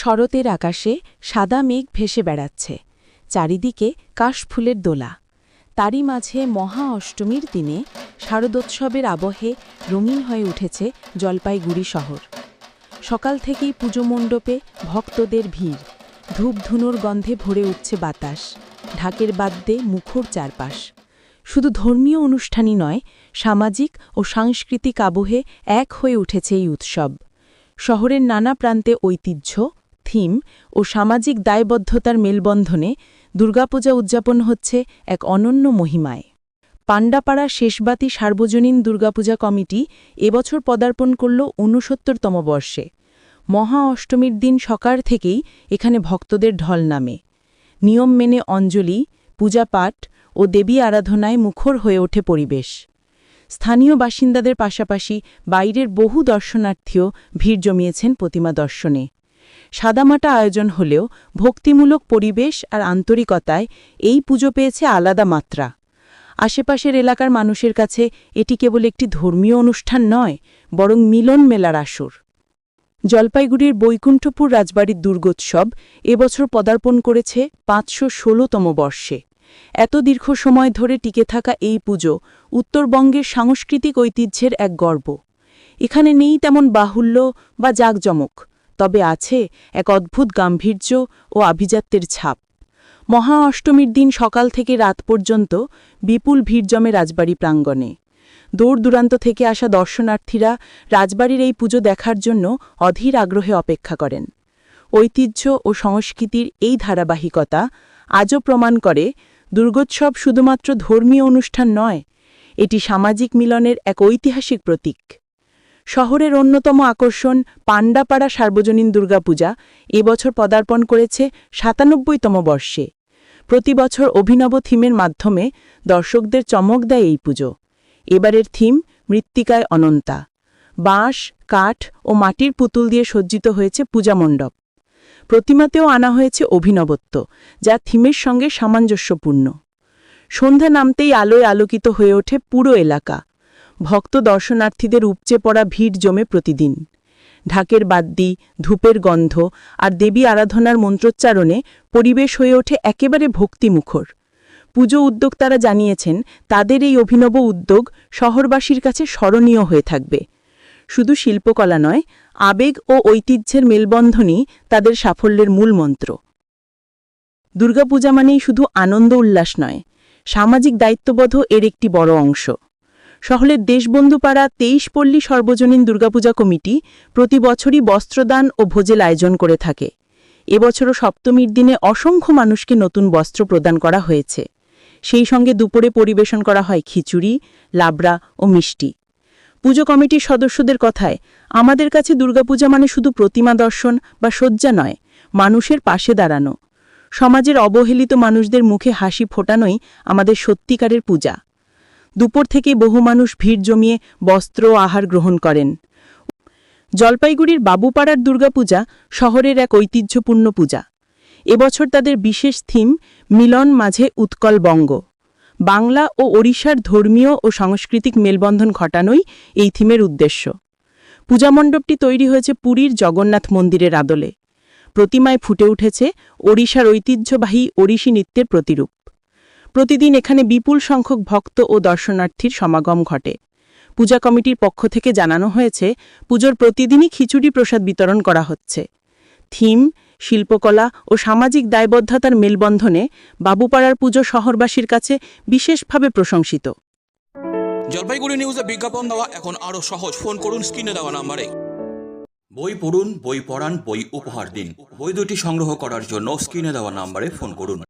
শরতের আকাশে সাদা মেঘ ভেসে বেড়াচ্ছে, চারিদিকে কাশফুলের দোলা। তারই মাঝে মহা অষ্টমীর দিনে শারদোৎসবের আবহে রঙিন হয়ে উঠেছে জলপাইগুড়ি শহর। সকাল থেকেই পুজো মণ্ডপে ভক্তদের ভিড়, ধূপধুনোর গন্ধে ভরে উঠছে বাতাস, ঢাকের বাদ্যে মুখর চারপাশ। শুধু ধর্মীয় অনুষ্ঠানই নয়, সামাজিক ও সাংস্কৃতিক আবহে এক হয়ে উঠেছে এই উৎসব। শহরের নানা প্রান্তে ঐতিহ্য থিম ও সামাজিক দায়বদ্ধতার মেলবন্ধনে দুর্গাপূজা উদযাপন হচ্ছে এক অনন্য মহিমায়। পাণ্ডাপাড়া শেষবাতি সার্বজনীন দুর্গাপূজা কমিটি এবছর পদার্পণ করল ঊনসত্তরতম বর্ষে। মহা অষ্টমীর দিন সকাল থেকেই এখানে ভক্তদের ঢল নামে। নিয়ম মেনে অঞ্জলি পূজাপাঠ ও দেবী আরাধনায় মুখর হয়ে ওঠে পরিবেশ। স্থানীয় বাসিন্দাদের পাশাপাশি বাইরের বহু দর্শনার্থীও ভিড় জমিয়েছেন প্রতিমা দর্শনে। সাদামাটা আয়োজন হলেও ভক্তিমূলক পরিবেশ আর আন্তরিকতায় এই পুজো পেয়েছে আলাদা মাত্রা। আশেপাশের এলাকার মানুষের কাছে এটি কেবল একটি ধর্মীয় অনুষ্ঠান নয়, বরং মিলন মেলার আসর। জলপাইগুড়ির বৈকুণ্ঠপুর রাজবাড়ির দুর্গোৎসব এবছর পদার্পণ করেছে পাঁচশো ষোলোতম বর্ষে। এত দীর্ঘ সময় ধরে টিকে থাকা এই পুজো উত্তরবঙ্গের সাংস্কৃতিক ঐতিহ্যের এক গর্ব। এখানে নেই তেমন বাহুল্য বা জাঁকজমক। তবে আছে এক অদ্ভুত গাম্ভীর্য ও আভিজাত্যের ছাপ। মহা অষ্টমীর দিন সকাল থেকে রাত পর্যন্ত বিপুল ভিড় জমে রাজবাড়ি প্রাঙ্গণে। দূর দূরান্ত থেকে আসা দর্শনার্থীরা রাজবাড়ির এই পুজো দেখার জন্য অধীর আগ্রহে অপেক্ষা করেন। ঐতিহ্য ও সংস্কৃতির এই ধারাবাহিকতা আজও প্রমাণ করে দুর্গোৎসব শুধুমাত্র ধর্মীয় অনুষ্ঠান নয়, এটি সামাজিক মিলনের এক ঐতিহাসিক প্রতীক। শহরের অন্যতম আকর্ষণ পাণ্ডাপাড়া সার্বজনীন দুর্গাপূজা। এবছর পদার্পণ করেছে সাতানব্বইতম বর্ষে। প্রতি বছর অভিনব থিমের মাধ্যমে দর্শকদের চমক দেয় এই পুজো। এবারের থিম মৃত্তিকায় অনন্তা। বাঁশ, কাঠ ও মাটির পুতুল দিয়ে সজ্জিত হয়েছে পূজামণ্ডপ প্রতিমাতেও আনা হয়েছে অভিনবত্ব, যা থিমের সঙ্গে সামঞ্জস্যপূর্ণ। সন্ধ্যা নামতেই আলোয় আলোকিত হয়ে ওঠে পুরো এলাকা। ভক্ত দর্শনার্থীদের উপচে পড়া ভিড় জমে প্রতিদিন। ঢাকের বাদ্যি, ধূপের গন্ধ আর দেবী আরাধনার মন্ত্রোচ্চারণে পরিবেশ হয়ে ওঠে একেবারে ভক্তিমুখর। পুজো উদ্যোক্তারা জানিয়েছেন, তাদের এই অভিনব উদ্যোগ শহরবাসীর কাছে স্মরণীয় হয়ে থাকবে। শুধু শিল্পকলা নয়, আবেগ ও ঐতিহ্যের মেলবন্ধনই তাদের সাফল্যের মূল মন্ত্র। দুর্গাপূজা মানেই শুধু আনন্দ উল্লাস নয়, সামাজিক দায়িত্ববোধও এর একটি বড় অংশ। শহরের দেশবন্ধুপাড়া তেইশ পল্লী সর্বজনীন দুর্গাপূজা কমিটি প্রতি বছরই বস্ত্রদান ও ভোজের আয়োজন করে থাকে। এবছরও সপ্তমীর দিনে অসংখ্য মানুষকে নতুন বস্ত্র প্রদান করা হয়েছে। সেই সঙ্গে দুপুরে পরিবেশন করা হয় খিচুড়ি, লাবড়া ও মিষ্টি। পুজো কমিটির সদস্যদের কথায়, আমাদের কাছে দুর্গাপূজা মানে শুধু প্রতিমা দর্শন বা শয্যা নয়, মানুষের পাশে দাঁড়ানো। সমাজের অবহেলিত মানুষদের মুখে হাসি ফোটানোই আমাদের সত্যিকারের পূজা। দুপুর থেকে বহু মানুষ ভিড় জমিয়ে বস্ত্র ও আহার গ্রহণ করেন। জলপাইগুড়ির বাবুপাড়ার দুর্গাপূজা শহরের এক ঐতিহ্যপূর্ণ পূজা। এবছর তাদের বিশেষ থিম, মিলন মাঝে উৎকল বঙ্গ। বাংলা ও ওড়িশার ধর্মীয় ও সাংস্কৃতিক মেলবন্ধন ঘটানোই এই থিমের উদ্দেশ্য। পূজামণ্ডপটি তৈরি হয়েছে পুরীর জগন্নাথ মন্দিরের আদলে। প্রতিমায় ফুটে উঠেছে ওড়িশার ঐতিহ্যবাহী ওড়িশি নৃত্যের প্রতিরূপ। প্রতিদিন এখানে বিপুল সংখ্যক ভক্ত ও দর্শনার্থীর সমাগম ঘটে। পূজা কমিটির পক্ষ থেকে জানানো হয়েছে পুজোর প্রতিদিনই খিচুড়ি প্রসাদ বিতরণ করা হচ্ছে। থিম শিল্পকলা ও সামাজিক দায়বদ্ধতার মেলবন্ধনে বাবুপাড়ার পুজো শহরবাসীর কাছে বিশেষভাবে প্রশংসিত। জলপাইগুড়ি নিউজে বিজ্ঞাপন দেওয়া এখন আরও সহজ। ফোন করুন স্ক্রিনে দেওয়া নাম্বারে। বই পড়ুন বই পড়ান বই উপহার দিন। বই দুটি সংগ্রহ করার জন্য স্ক্রিনে দেওয়া নাম্বারে ফোন করুন।